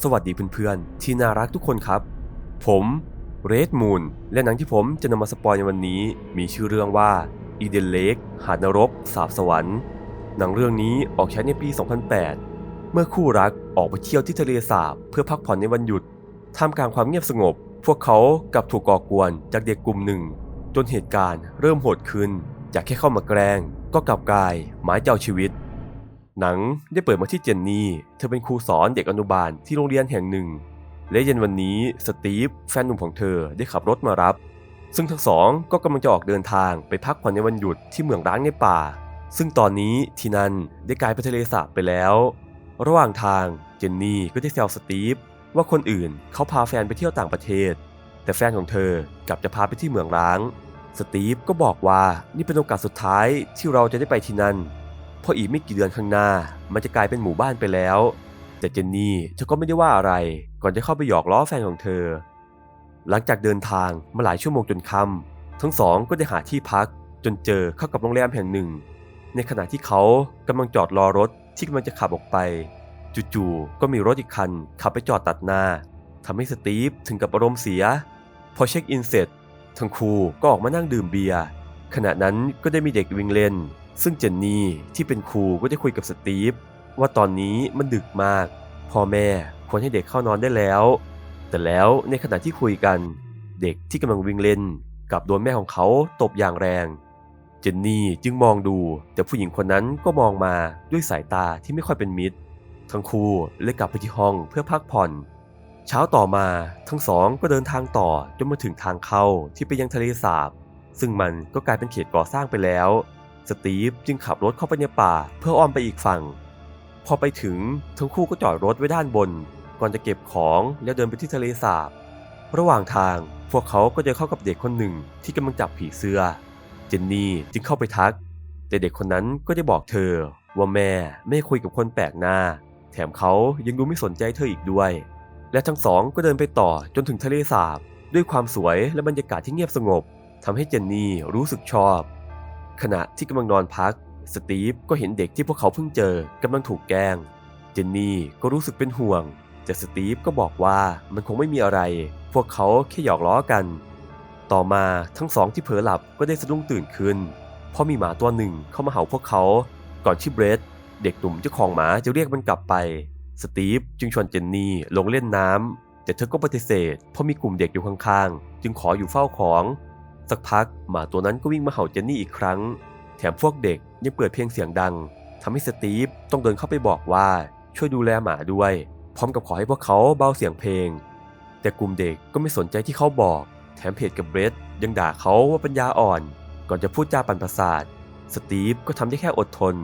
สวัสดีเพื่อนๆ ที่น่ารักทุกคนครับ ผมเรดมูนและหนังที่ผมจะนำมาสปอยในวันนี้ มีชื่อเรื่องว่าอีเดนเลกหาดนรกสาบสวรรค์ หนังเรื่องนี้ออกฉายในปี 2008 เมื่อคู่รักออกไปเที่ยวที่ทะเลสาบเพื่อพักผ่อนในวันหยุดท่ามกลางความเงียบสงบ พวกเขากลับถูกก่อกวนจากเด็กกลุ่มหนึ่ง จนเหตุการณ์เริ่มโหดขึ้น จากแค่เข้ามาแกล้ง ก็กลับกลายหมายเจ้าชีวิต หนังได้เปิดมาที่เจนนี่ เธอเป็นครูสอนเด็กอนุบาลที่โรงเรียนแห่งหนึ่ง และเย็นวันนี้สตีฟแฟนหนุ่มของเธอได้ขับรถมารับ ซึ่งทั้งสองก็กำลังจะออกเดินทางไปพักผ่อนในวันหยุดที่เมืองร้างในป่า ซึ่งตอนนี้ที่นั่นได้กลายเป็นทะเลสาบไปแล้ว ระหว่างทางเจนนี่ก็ได้แซวสตีฟว่าคนอื่นเขาพาแฟนไปเที่ยวต่างประเทศ แต่แฟนของเธอกลับจะพาไปที่เมืองร้าง สตีฟก็บอกว่านี่เป็นโอกาสสุดท้ายที่เราจะได้ไปที่นั่น เพราะอีกไม่กี่เดือนข้างหน้า มันจะกลายเป็นหมู่บ้านไปแล้ว แต่เจนนี่เธอก็ไม่ได้ว่าอะไร ก่อนจะเข้าไปหยอกล้อแฟนของเธอ หลังจากเดินทางมาหลายชั่วโมงจนค่ำทั้งสองก็ได้หาที่พัก จนเจอเข้ากับโรงแรมแห่งหนึ่ง ในขณะที่เขากำลังจอดรอรถที่กำลังจะขับออกไป จู่ๆก็มีรถอีกคัน ขับไปจอดตัดหน้าทำให้สตีฟถึงกับอารมณ์เสีย พอเช็คอินเสร็จ ทั้งคู่ก็ออกมานั่งดื่มเบียร์ขณะนั้นก็ได้มีเด็กวิ่งเล่น ซึ่งเจนนี่ที่เป็นครูก็ได้คุยกับสตีฟว่าตอนนี้มันดึกมาก พ่อแม่ควรให้เด็กเข้านอนได้แล้ว แต่แล้วในขณะที่คุยกัน เด็กที่กำลังวิ่งเล่นกับโดนแม่ของเขาตบอย่างแรง เจนนี่จึงมองดู แต่ผู้หญิงคนนั้นก็มองมาด้วยสายตาที่ไม่ค่อยเป็นมิตร ทั้งคู่เลยกลับไปที่ห้องเพื่อพักผ่อน เช้าต่อมาทั้งสองก็เดินทางต่อจนมาถึงทางเข้าที่ไปยังทะเลสาบ ซึ่งมันก็กลายเป็นเขตก่อสร้างไปแล้ว สตีฟจึงขับรถเข้าไปในป่าเพื่ออ้อมไปอีกฝั่ง พอไปถึงทั้งคู่ก็จอดรถไว้ด้านบน ก่อนจะเก็บของแล้วเดินไปที่ทะเลสาบ ระหว่างทางพวกเขาก็จะเข้ากับเด็กคนหนึ่งที่กำลังจับผีเสื้อ เจนนี่จึงเข้าไปทัก แต่เด็กคนนั้นก็ได้บอกเธอ ว่าแม่ไม่คุยกับคนแปลกหน้า แถมเขายังดูไม่สนใจเธออีกด้วย และทั้งสองก็เดินไปต่อจนถึงทะเลสาบ ด้วยความสวยและบรรยากาศที่เงียบสงบทำให้เจนนี่รู้สึกชอบ ขณะที่กำลังนอนพัก สตีฟก็เห็นเด็กที่พวกเขาเพิ่งเจอกำลังถูกแกล้ง เจนนี่ก็รู้สึกเป็นห่วง แต่สตีฟก็บอกว่ามันคงไม่มีอะไร พวกเขาแค่หยอกล้อกัน ต่อมาทั้งสองที่เผลอหลับก็ได้สะดุ้งตื่นขึ้น เพราะมีหมาตัวหนึ่งเข้ามาเห่าพวกเขา ก่อนที่เบรดเด็กหนุ่มเจ้าของหมาจะเรียกมันกลับไป สตีฟจึงชวนเจนนี่ลงเล่นน้ำแต่เธอก็ปฏิเสธเพราะมีกลุ่มเด็กอยู่ข้างๆ จึงขออยู่เฝ้าของ สักพักหมาตัวนั้นก็วิ่งมาเห่าเจนนี่อีกครั้ง แถมพวกเด็กยังเปิดเพลงเสียงดังทำให้สตีฟต้องเดินเข้าไปบอกว่าช่วยดูแลหมาด้วย พร้อมกับขอให้พวกเขาเบาเสียงเพลง แต่กลุ่มเด็กก็ไม่สนใจที่เขาบอก แถมเพจกับเบรดยังด่าเขาว่าปัญญาอ่อน ก่อนจะพูดจาปั่นประสาท สตีฟก็ทำได้แค่อดทน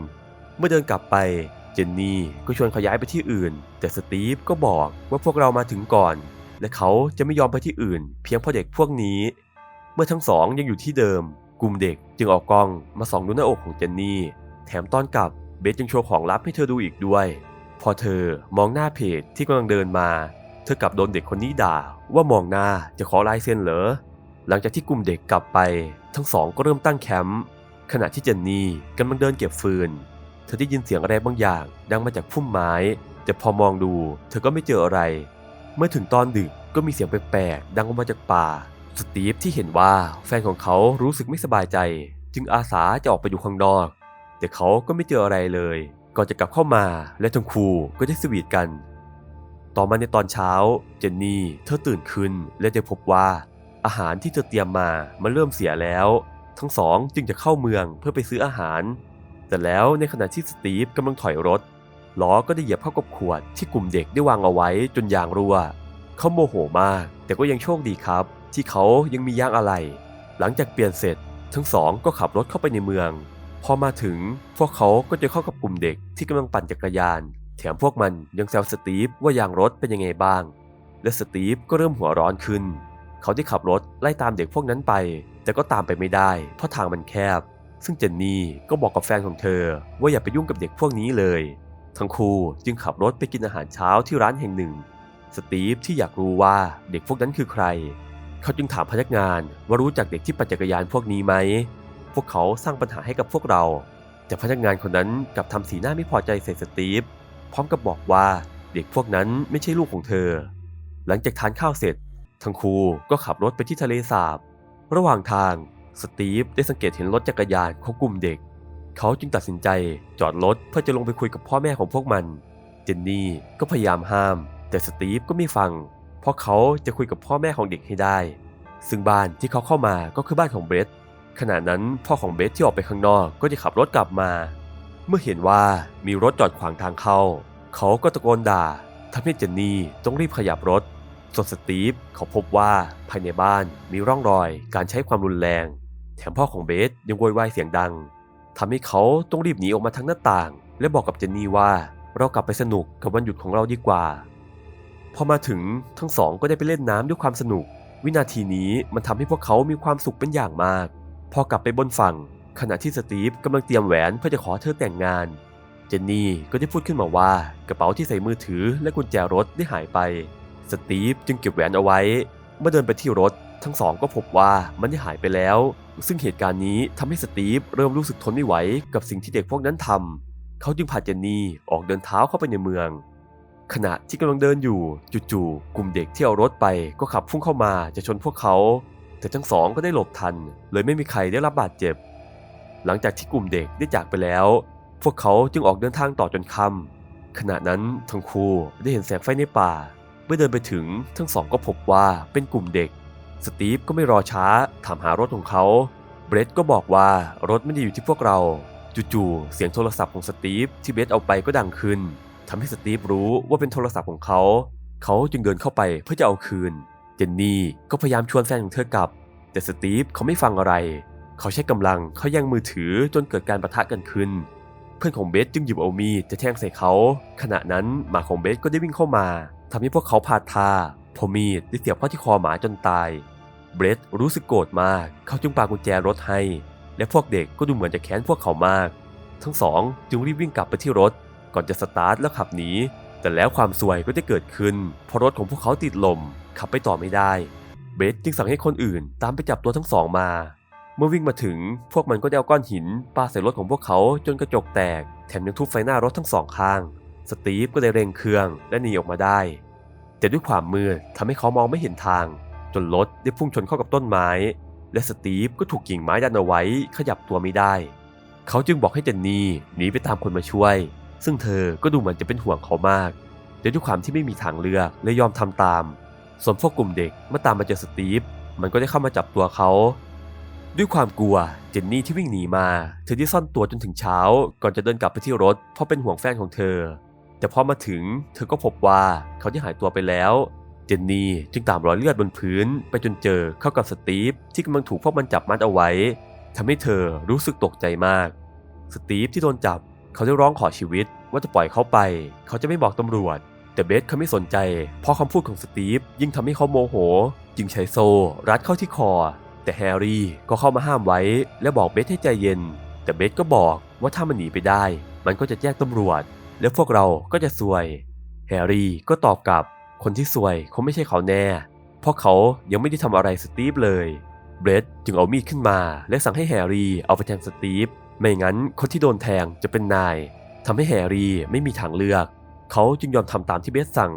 เมื่อเดินกลับไปเจนนี่ก็ชวนเขาย้ายไปที่อื่น แต่สตีฟก็บอกว่าพวกเรามาถึงก่อน และเขาจะไม่ยอมไปที่อื่น เพียงเพราะเด็กพวกนี้ มื่อทั้งสองยังอยู่ที่เดิม กลุ่มเด็กจึงออกกล้องมาส่องดูหน้าอกของเจนนี่ แถมตอนกลับเบสยังโชว์ของลับให้เธอดูอีกด้วย พอเธอมองหน้าเพจที่กำลังเดินมา เธอกลับโดนเด็กคนนี้ด่า ว่ามองหน้าจะขอลายเซ็นเหรอหลังจากที่กลุ่มเด็กกลับไป ทั้งสองก็เริ่มตั้งแคมป์ขณะที่เจนนี่กำลังเดินเก็บฟืน เธอได้ยินเสียงอะไรบางอย่าง ดังมาจากพุ่มไม้ แต่พอมองดู เธอก็ไม่เจออะไร เมื่อถึงตอนดึกก็มีเสียงแปลกๆดังออกมาจากป่า สตีฟที่เห็นว่าแฟนของเขารู้สึกไม่สบายใจ จึงอาสาจะออกไปดูข้างนอก แต่เขาก็ไม่เจออะไรเลย ก่อนจะกลับเข้ามาและทั้งคู่ก็ได้สวีทกัน ต่อมาในตอนเช้า เจนนี่เธอตื่นขึ้นและได้พบว่าอาหารที่เธอเตรียมมามันเริ่มเสียแล้ว ทั้งสองจึงจะเข้าเมืองเพื่อไปซื้ออาหาร แต่แล้วในขณะที่สตีฟกำลังถอยรถล้อก็ได้เหยียบเข้ากับขวดที่กลุ่มเด็กได้วางเอาไว้จนยางรั่วเขาโมโหมาก แต่ก็ยังโชคดีครับ ที่เขายังมียางอะไหล่หลังจากเปลี่ยนเสร็จ ทั้งสองก็ขับรถเข้าไปในเมือง พอมาถึงพวกเขาก็จะเข้ากับกลุ่มเด็กที่กำลังปั่นจักรยาน แถมพวกมันยังแซวสตีฟว่ายางรถเป็นยังไงบ้าง และสตีฟก็เริ่มหัวร้อนขึ้น เขาได้ขับรถไล่ตามเด็กพวกนั้นไป แต่ก็ตามไปไม่ได้ เพราะทางมันแคบ ซึ่งเจนนี่ก็บอกกับแฟนของเธอ ว่าอย่าไปยุ่งกับเด็กพวกนี้เลย ทั้งคู่จึงขับรถไปกินอาหารเช้าที่ร้านแห่งหนึ่ง สตีฟที่อยากรู้ว่าเด็กพวกนั้นคือใคร เขาจึงถามพนักงานว่ารู้จักเด็กที่ปั่นจักรยานพวกนี้ไหม พวกเขาสร้างปัญหาให้กับพวกเรา แต่พนักงานคนนั้นกลับทำสีหน้าไม่พอใจใส่สตีฟ พร้อมกับบอกว่าเด็กพวกนั้นไม่ใช่ลูกของเธอ หลังจากทานข้าวเสร็จ ทั้งคู่ก็ขับรถไปที่ทะเลสาบ ระหว่างทางสตีฟได้สังเกตเห็นรถจักรยานของกลุ่มเด็ก เขาจึงตัดสินใจจอดรถเพื่อจะลงไปคุยกับพ่อแม่ของพวกมัน เจนนี่ก็พยายามห้าม แต่สตีฟก็ไม่ฟัง ราะเขาจะคุยกับพ่อแม่ของเด็กให้ได้ ซึ่งบ้านที่เขาเข้ามาก็คือบ้านของเบรดขณะนั้นพ่อของเบรดที่ออกไปข้างนอกก็จะขับรถกลับมา เมื่อเห็นว่ามีรถจอดขวางทางเข้า เขาก็ตะโกนด่าทำให้เจนนี่ต้องรีบขยับรถส่วนสตีฟเขาพบว่าภายในบ้านมีร่องรอยการใช้ความรุนแรง แถมพ่อของเบสยังโวยวายเสียงดังทำให้เขาต้องรีบหนีออกมาทางหน้าต่าง และบอกกับเจนนี่ว่าเรากลับไปสนุกกับวันหยุดของเราดีกว่า พอมาถึงทั้งสองก็ได้ไปเล่นน้ำด้วยความสนุก วินาทีนี้มันทำให้พวกเขามีความสุขเป็นอย่างมาก พอกลับไปบนฝั่ง ขณะที่สตีฟกำลังเตรียมแหวนเพื่อจะขอเธอแต่งงาน เจนนี่ก็ได้พูดขึ้นมาว่ากระเป๋าที่ใส่มือถือและกุญแจรถได้หายไป สตีฟจึงเก็บแหวนเอาไว้ เมื่อเดินไปที่รถ ทั้งสองก็พบว่ามันได้หายไปแล้ว ซึ่งเหตุการณ์นี้ทำให้สตีฟเริ่มรู้สึกทนไม่ไหวกับสิ่งที่เด็กพวกนั้นทำเขาจึงพาเจนนี่ออกเดินเท้าเข้าไปในเมือง ขณะที่กำลังเดินอยู่จู่ๆกลุ่มเด็กที่เอารถไปก็ขับพุ่งเข้ามาจะชนพวกเขาแต่ทั้งสองก็ได้หลบทัน เลยไม่มีใครได้รับบาดเจ็บ หลังจากที่กลุ่มเด็กได้จากไปแล้ว พวกเขาจึงออกเดินทางต่อจนค่ำขณะนั้นทั้งคู่ได้เห็นแสงไฟในป่า เมื่อเดินไปถึงทั้งสองก็พบว่าเป็นกลุ่มเด็ก สตีฟก็ไม่รอช้าถามหารถของเขา เบรดก็บอกว่ารถไม่ได้อยู่ที่พวกเรา จู่ๆเสียงโทรศัพท์ของสตีฟที่เบรดเอาไปก็ดังขึ้น ทำให้สตีฟรู้ว่าเป็นโทรศัพท์ของเขา เขาจึงเดินเข้าไปเพื่อจะเอาคืน เจนนี่ก็พยายามชวนแฟนของเธอกลับ แต่สตีฟเขาไม่ฟังอะไร เขาใช้กำลังเขายังมือถือจนเกิดการประทะกันขึ้น เพื่อนของเบสจึงหยิบเอามีดจะแทงใส่เขา ขณะนั้นหมาของเบสก็ได้วิ่งเข้ามาทำให้พวกเขาพลาดท่าพอมีดได้เสียบเข้าที่คอหมาจนตายเบรดรู้สึกโกรธมาก เขาจึงปากุญแจรถให้ และพวกเด็กก็ดูเหมือนจะแค้นพวกเขามาก ทั้งสองจึงรีบวิ่งกลับไปที่รถ ก่อนจะสตาร์ทแล้วขับหนี แต่แล้วความซวยก็ได้เกิดขึ้นเพราะรถของพวกเขาติดลม ขับไปต่อไม่ได้ เบสจึงสั่งให้คนอื่นตามไปจับตัวทั้งสองมา เมื่อวิ่งมาถึง พวกมันก็ได้เอาก้อนหินปาใส่รถของพวกเขาจนกระจกแตก แถมยังทุบไฟหน้ารถทั้งสองข้าง สตีฟก็ได้เร่งเครื่องและหนีออกมาได้ แต่ด้วยความมืดทำให้เขามองไม่เห็นทาง จนรถได้พุ่งชนเข้ากับต้นไม้ และสตีฟก็ถูกกิ่งไม้ดันเอาไว้ขยับตัวไม่ได้ เขาจึงบอกให้เจนนี่หนีไปตามคนมาช่วย ซึ่งเธอก็ดูเหมือนจะเป็นห่วงเขามากแต่ด้วยความที่ไม่มีทางเลือกเลยยอมทำตาม ส่วนพวกกลุ่มเด็กเมื่อตามมาเจอสตีฟมันก็ได้เข้ามาจับตัวเขา ด้วยความกลัวเจนนี่ที่วิ่งหนีมา เธอได้ซ่อนตัวจนถึงเช้า ก่อนจะเดินกลับไปที่รถ เพราะเป็นห่วงแฟนของเธอ แต่พอมาถึง เธอก็พบว่าเขาได้หายตัวไปแล้ว เจนนี่จึงตามรอยเลือดบนพื้น ไปจนเจอเข้ากับสตีฟที่กำลังถูกพวกมันจับมัดเอาไว้ทำให้เธอรู้สึกตกใจมาก สตีฟที่โดนจับ เขาได้ร้องขอชีวิตว่าจะปล่อยเขาไป เขาจะไม่บอกตำรวจ แต่เบสเขาไม่สนใจ เพราะคำพูดของสตีฟยิ่งทำให้เขาโมโห จึงใช้โซ่รัดเข้าที่คอ แต่แฮร์รี่ก็เข้ามาห้ามไว้ และบอกเบสให้ใจเย็น แต่เบสก็บอกว่าถ้ามันหนีไปได้ มันก็จะแจ้งตำรวจ แล้วพวกเราก็จะซวย แฮร์รี่ก็ตอบกลับ คนที่ซวยคงไม่ใช่เขาแน่ เพราะเขายังไม่ได้ทำอะไรสตีฟเลย เบรดจึงเอามีดขึ้นมา และสั่งให้แฮร์รี่เอาไปแทงสตีฟ ไม่งั้นคนที่โดนแทงจะเป็นนายทำให้แฮร์รี่ไม่มีทางเลือก เขาจึงยอมทำตามที่เบสสั่ง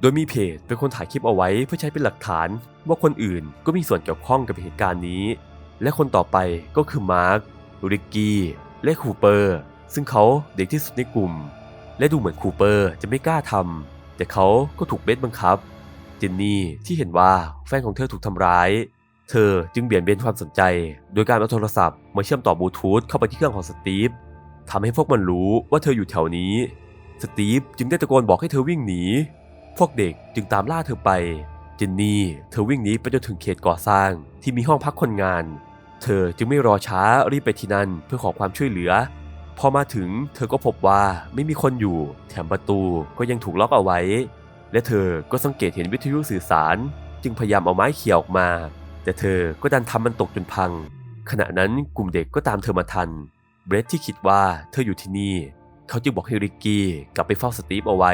โดยมีเพจเป็นคนถ่ายคลิปเอาไว้เพื่อใช้เป็นหลักฐาน ว่าคนอื่นก็มีส่วนเกี่ยวข้องกับเหตุการณ์นี้ และคนต่อไปก็คือมาร์คริกกี้และคูเปอร์ ซึ่งเขาเด็กที่สุดในกลุ่ม และดูเหมือนคูเปอร์จะไม่กล้าทำแต่เขาก็ถูกเบสบังคับ เจนนี่ที่เห็นว่าแฟนของเธอถูกทำร้าย เธอจึงเบี่ยนเบนความสนใจ โดยการเอาโทรศัพท์มาเชื่อมต่อบลูทูธเข้าไปที่เครื่องของสตีฟทำให้พวกมันรู้ว่าเธออยู่แถวนี้ สตีฟจึงได้ตะโกนบอกให้เธอวิ่งหนี พวกเด็กจึงตามล่าเธอไป เจนนี่เธอวิ่งหนีไปจนถึงเขตก่อสร้างที่มีห้องพักคนงาน เธอจึงไม่รอช้ารีบไปที่นั่นเพื่อขอความช่วยเหลือ พอมาถึงเธอก็พบว่าไม่มีคนอยู่ แถมประตูก็ยังถูกล็อกเอาไว้ และเธอก็สังเกตเห็นวิทยุสื่อสาร จึงพยายามเอาไม้เขี่ยออกมา แต่เธอก็ดันทำมันตกจนพัง ขณะนั้นกลุ่มเด็กก็ตามเธอมาทัน เบรดที่คิดว่าเธออยู่ที่นี่ เขาจึงบอกให้ริกกี้กลับไปเฝ้าสตีฟเอาไว้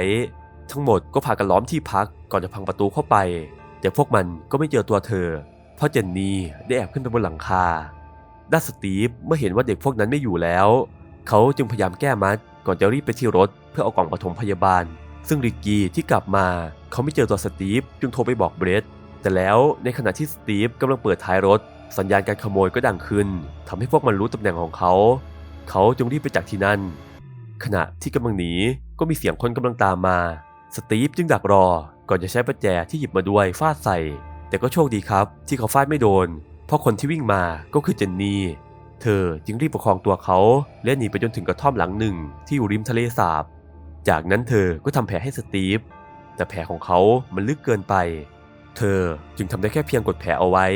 ทั้งหมดก็พากันล้อมที่พักก่อนจะพังประตูเข้าไป แต่พวกมันก็ไม่เจอตัวเธอ เพราะเจนนี่ได้แอบขึ้นไปบนหลังคา ด้านสตีฟเมื่อเห็นว่าเด็กพวกนั้นไม่อยู่แล้ว เขาจึงพยายามแก้มัดก่อนจะรีบไปที่รถเพื่อเอากล่องปฐมพยาบาล ซึ่งริกกี้ที่กลับมาเขาไม่เจอตัวสตีฟจึงโทรไปบอกเบรด แต่แล้วในขณะที่สตีฟกำลังเปิดท้ายรถ สัญญาณการขโมยก็ดังขึ้นทำให้พวกมันรู้ตำแหน่งของเขา เขาจึงรีบไปจากที่นั่น ขณะที่กำลังหนีก็มีเสียงคนกำลังตามมา สตีฟจึงดักรอ ก่อนจะใช้ประแจที่หยิบมาด้วยฟาดใส่ แต่ก็โชคดีครับ ที่เขาฟาดไม่โดน เพราะคนที่วิ่งมาก็คือเจนนี่ เธอจึงรีบประคองตัวเขาและหนีไปจนถึงกระท่อมหลังหนึ่ง ที่อยู่ริมทะเลสาบ จากนั้นเธอก็ทำแผลให้สตีฟแต่แผลของเขามันลึกเกินไป เธอจึงทำได้แค่เพียงกดแผลเอาไว้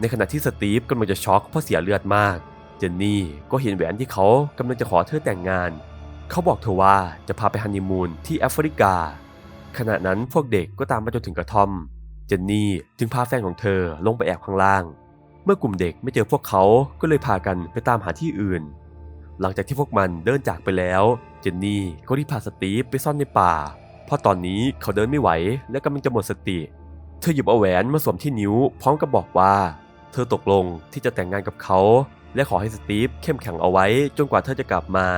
ในขณะที่สตีฟกำลังจะช็อกเพราะเสียเลือดมาก เจนนี่ก็เห็นแหวนที่เขากำลังจะขอเธอแต่งงาน เขาบอกเธอว่าจะพาไปฮันนีมูนที่แอฟริกา ขณะนั้นพวกเด็กก็ตามมาจนถึงกระท่อม เจนนี่จึงพาแฟนของเธอลงไปแอบข้างล่าง เมื่อกลุ่มเด็กไม่เจอพวกเขาก็เลยพากันไปตามหาที่อื่น หลังจากที่พวกมันเดินจากไปแล้ว เจนนี่ก็รีบพาสตีฟไปซ่อนในป่า เพราะตอนนี้เขาเดินไม่ไหวและกำลังจะหมดสติ เธอหยิบเอาแหวนมาสวมที่นิ้ว พร้อมกับบอกว่า เธอตกลงที่จะแต่งงานกับเขา และขอให้สตีฟเข้มแข็งเอาไว้จนกว่าเธอจะกลับมา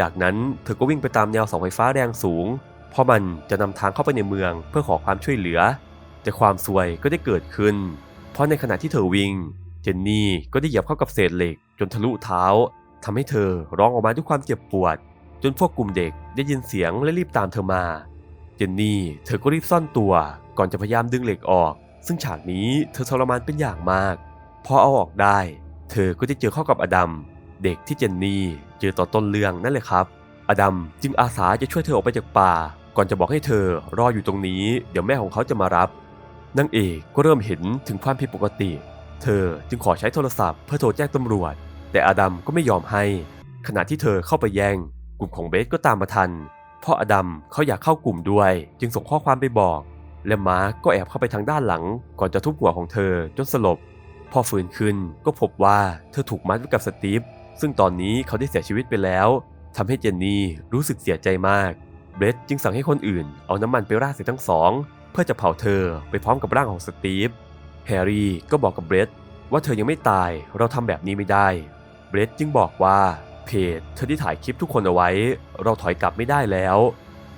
จากนั้นเธอก็วิ่งไปตามแนวเสาไฟฟ้าแรงสูง เพราะมันจะนำทางเข้าไปในเมืองเพื่อขอความช่วยเหลือ แต่ความซวยก็ได้เกิดขึ้น เพราะในขณะที่เธอวิ่ง เจนนี่ก็ได้เหยียบเข้ากับเศษเหล็ก จนทะลุเท้าทำให้เธอร้องออกมาด้วยความเจ็บปวด จนพวกกลุ่มเด็กได้ยินเสียงและรีบตามเธอมา เจนนี่เธอก็รีบซ่อนตัว ก่อนจะพยายามดึงเหล็กออก ซึ่งฉากนี้เธอทรมานเป็นอย่างมาก พอเอาออกได้ เธอก็ได้เจอเข้ากับอดัม เด็กที่เจนนี่เจอต่อต้นเรื่องนั่นแหละครับ อดัมจึงอาสาจะช่วยเธอออกไปจากป่า ก่อนจะบอกให้เธอรออยู่ตรงนี้ เดี๋ยวแม่ของเขาจะมารับนางเอกก็เริ่มเห็นถึงความผิดปกติ เธอจึงขอใช้โทรศัพท์เพื่อโทรแจ้งตำรวจ แต่อดัมก็ไม่ยอมให้ ขณะที่เธอเข้าไปแย่ง กลุ่มของเบสก็ตามมาทัน เพราะอดัมเขาอยากเข้ากลุ่มด้วย จึงส่งข้อความไปบอก และมาก็แอบเข้าไปทางด้านหลัง ก่อนจะทุบหัวของเธอจนสลบ พอฟื้นขึ้นก็พบว่าเธอถูกมัดไว้กับสตีฟซึ่งตอนนี้เขาได้เสียชีวิตไปแล้วทำให้เจนนี่รู้สึกเสียใจมากเบรดจึงสั่งให้คนอื่นเอาน้ำมันไปราดใส่ทั้งสอง เพื่อจะเผาเธอไปพร้อมกับร่างของสตีฟแฮร์รี่ก็บอกกับเบรดว่าเธอยังไม่ตายเราทำแบบนี้ไม่ได้ เบรดจึงบอกว่าเพจเธอที่ถ่ายคลิปทุกคนเอาไว้ เราถอยกลับไม่ได้แล้ว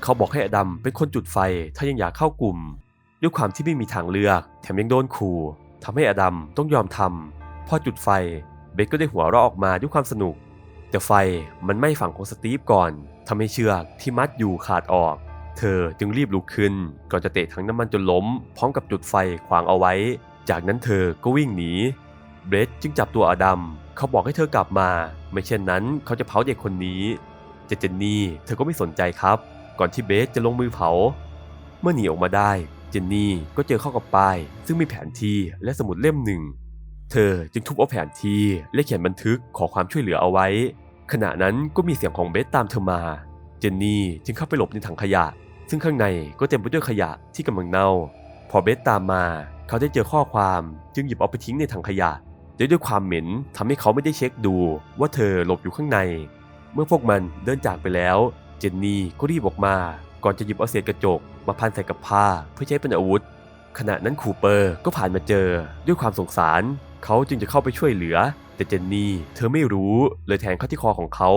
เขาบอกให้อดัมเป็นคนจุดไฟถ้ายังอยากเข้ากลุ่ม ด้วยความที่ไม่มีทางเลือก แถมยังโดนขู่ทำให้อดัมต้องยอมทำพอจุดไฟเบคก็ได้หัวเราะออกมาด้วยความสนุก แต่ไฟมันไม้ฝั่งของสตีฟก่อนทำให้เชือกที่มัดอยู่ขาดออก เธอจึงรีบลุกขึ้น ก่อนจะเตะถังน้ำมันจนล้ม พร้อมกับจุดไฟขวางเอาไว้ จากนั้นเธอก็วิ่งหนีเบรดจึงจับตัวอดัมเขาบอกให้เธอกลับมา ไม่เช่นนั้นเขาจะเผาเด็กคนนี้ เจเจนนี่เธอก็ไม่สนใจครับ ก่อนที่เบสจะลงมือเผา เมื่อหนีออกมาได้ เจนนี่ก็เจอเข้ากับป้าย ซึ่งมีแผนที่และสมุดเล่มหนึ่ง เธอจึงทุบเอาแผนที่และเขียนบันทึกขอความช่วยเหลือเอาไว้ ขณะนั้นก็มีเสียงของเบสตามเธอมา เจนนี่จึงเข้าไปหลบในถังขยะ ซึ่งข้างในก็เต็มไปด้วยขยะที่กำลังเน่า พอเบสตามมา เขาได้เจอข้อความจึงหยิบเอาไปทิ้งในถังขยะแต่ด้วยความเหม็นทำให้เขาไม่ได้เช็คดูว่าเธอหลบอยู่ข้างใน เมื่อพวกมันเดินจากไปแล้ว เจนนี่ก็รีบออกมา ก่อนจะหยิบเอาเศษกระจก มาพันใส่กับผ้าเพื่อใช้เป็นอาวุธ ขณะนั้นคูเปอร์ก็ผ่านมาเจอด้วยความสงสาร เขาจึงจะเข้าไปช่วยเหลือ แต่เจนนี่เธอไม่รู้เลยแทงเข้าที่คอของเขา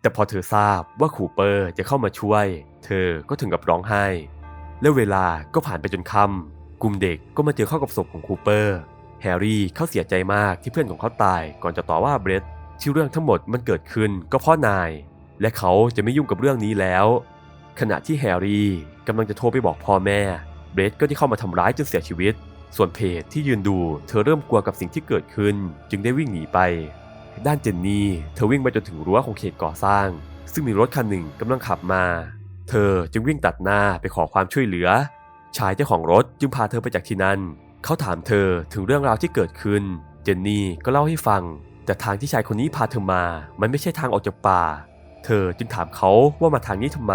แต่พอเธอทราบว่าคูเปอร์จะเข้ามาช่วย เธอก็ถึงกับร้องไห้ และเวลาก็ผ่านไปจนค่ำกลุ่มเด็กก็มาเจอเข้ากับศพของคูเปอร์แฮร์รี่เขาเสียใจมากที่เพื่อนของเขาตายก่อนจะต่อว่าเบรดที่เรื่องทั้งหมดมันเกิดขึ้นก็เพราะนาย และเขาจะไม่ยุ่งกับเรื่องนี้แล้ว ขณะที่แฮร์รี่กำลังจะโทรไปบอกพ่อแม่ เบรดก็ได้เข้ามาทำร้ายจนเสียชีวิต ส่วนเพจที่ยืนดู เธอเริ่มกลัวกับสิ่งที่เกิดขึ้น จึงได้วิ่งหนีไป ด้านเจนนี่เธอวิ่งไปจนถึงรั้วของเขตก่อสร้าง ซึ่งมีรถคันหนึ่งกำลังขับมา เธอจึงวิ่งตัดหน้าไปขอความช่วยเหลือ ชายเจ้าของรถจึงพาเธอไปจากที่นั่น เขาถามเธอถึงเรื่องราวที่เกิดขึ้น เจนนี่ก็เล่าให้ฟัง แต่ทางที่ชายคนนี้พาเธอมา มันไม่ใช่ทางออกจากป่า เธอจึงถามเขาว่ามาทางนี้ทำไม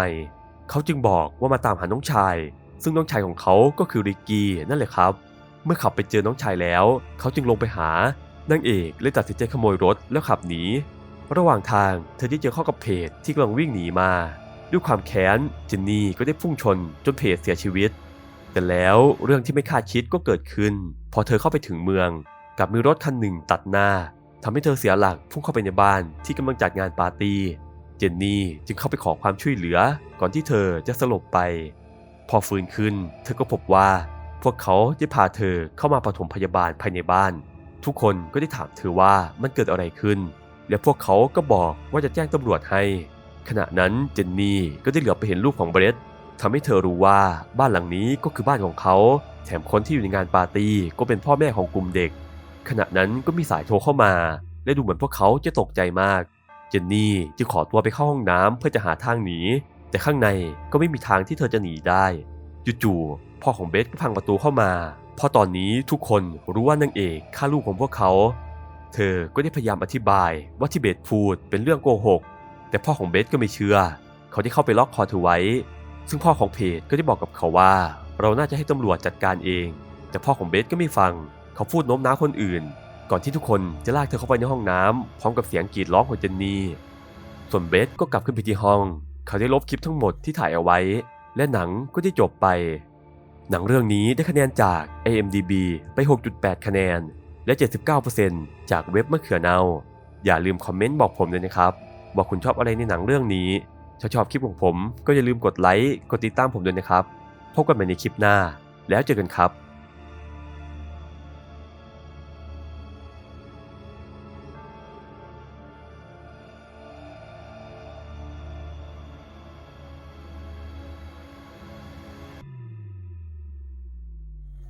เขาจึงบอกว่ามาตามหาน้องชาย ซึ่งน้องชายของเขาก็คือริกกี้นั่นแหละครับ เมื่อขับไปเจอน้องชายแล้ว เขาจึงลงไปหานางเอกเลยตัดสินใจขโมยรถแล้วขับหนี ระหว่างทางเธอได้เจอเข้ากับเพจที่กำลังวิ่งหนีมา ด้วยความแค้นเจนนี่ก็ได้พุ่งชนจนเพจเสียชีวิต แต่แล้วเรื่องที่ไม่คาดคิดก็เกิดขึ้น พอเธอเข้าไปถึงเมืองกลับมีรถคันหนึ่งตัดหน้าทำให้เธอเสียหลักพุ่งเข้าไปในบ้านที่กำลังจัดงานปาร์ตี้ เจนนี่จึงเข้าไปขอความช่วยเหลือก่อนที่เธอจะสลบไป พอฟื้นขึ้น เธอก็พบว่า พวกเขาได้พาเธอเข้ามาปฐมพยาบาลภายในบ้าน ทุกคนก็ได้ถามเธอว่ามันเกิดอะไรขึ้น และพวกเขาก็บอกว่าจะแจ้งตำรวจให้ ขณะนั้นเจนนี่ก็ได้เหลือบไปเห็นรูปของเบรดทำให้เธอรู้ว่าบ้านหลังนี้ก็คือบ้านของเขา แถมคนที่อยู่ในงานปาร์ตี้ก็เป็นพ่อแม่ของกลุ่มเด็ก ขณะนั้นก็มีสายโทรเข้ามา และดูเหมือนพวกเขาจะตกใจมาก เจนนี่จึงขอตัวไปเข้าห้องน้ำเพื่อจะหาทางหนี แต่ข้างในก็ไม่มีทางที่เธอจะหนีได้จู่ๆพ่อของเบสก็พังประตูเข้ามาพราะตอนนี้ทุกคนรู้ว่านางเอกฆ่าลูกของพวกเขา เธอก็ได้พยายามอธิบายว่าที่เบสพูดเป็นเรื่องโกหก แต่พ่อของเบสก็ไม่เชื่อ เขาได้เข้าไปล็อกคอเธอไว้ ซึ่งพ่อของเพจก็ได้บอกกับเขาว่า เราน่าจะให้ตำรวจจัดการเอง แต่พ่อของเบสก็ไม่ฟัง เขาพูดโน้มน้าวคนอื่น ก่อนที่ทุกคนจะลากเธอเข้าไปในห้องน้ำพร้อมกับเสียงกรีดร้องของเจนนี่ ส่วนเบสก็กลับขึ้นไปที่ห้อง เขาได้ลบคลิปทั้งหมดที่ถ่ายเอาไว้ และหนังก็ได้จบไป หนังเรื่องนี้ได้คะแนนจาก IMDB ไป 6.8 คะแนน และ 79%จากเว็บมะเขือเนาอย่าลืมคอมเมนต์บอกผมด้วยนะครับว่าคุณชอบอะไรในหนังเรื่องนี้ถ้าชอบคลิปของผมก็อย่าลืมกดไลค์กดติดตามผมด้วยนะครับ พบกันใหม่ในคลิปหน้า แล้วเจอกันครับ